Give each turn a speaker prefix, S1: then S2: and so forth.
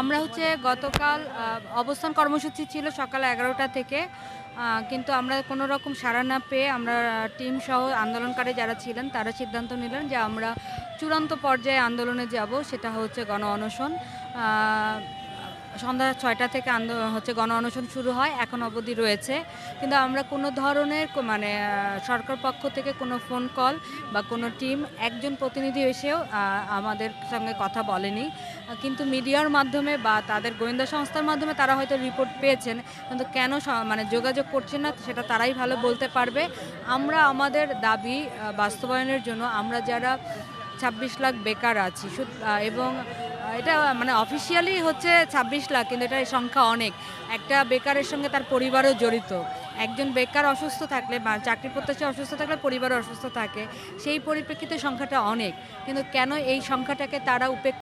S1: আমরা হচ্ছে গতকাল অবস্থান কর্মসূচি ছিল সকাল এগারোটা থেকে কিন্তু আমরা কোনো রকম সাড়া না পেয়ে আমরা টিম সহ আন্দোলনকারী যারা ছিলেন তারা সিদ্ধান্ত নিলেন যে আমরা চূড়ান্ত পর্যায়ে আন্দোলনে যাব, সেটা হচ্ছে গণ অনশন। সন্ধ্যা ছয়টা থেকে আন্দোলন হচ্ছে গণ অনশন শুরু হয়, এখন অবধি রয়েছে। কিন্তু আমরা কোনো ধরনের মানে সরকার পক্ষ থেকে কোনো ফোন কল বা কোনো টিম, একজন প্রতিনিধি এসেও আমাদের সঙ্গে কথা বলেনি। কিন্তু মিডিয়ার মাধ্যমে বা তাদের গোয়েন্দা সংস্থার মাধ্যমে তারা হয়তো রিপোর্ট পেয়েছেন। কিন্তু কেন মানে যোগাযোগ করছেন না, সেটা তারাই ভালো বলতে পারবে। আমরা আমাদের দাবি বাস্তবায়নের জন্য আমরা যারা ছাব্বিশ লাখ বেকার আছি এবং এটা মানে অফিসিয়ালি হচ্ছে ছাব্বিশ লাখ, কিন্তু এটা সংখ্যা অনেক। একটা বেকারের সঙ্গে তার পরিবারও জড়িত। একজন বেকার অসুস্থ থাকলে বা চাকরি প্রত্যাশী অসুস্থ থাকলে পরিবারও অসুস্থ থাকে, সেই পরিপ্রেক্ষিতে সংখ্যাটা অনেক। কিন্তু কেন এই সংখ্যাটাকে তারা উপেক্ষা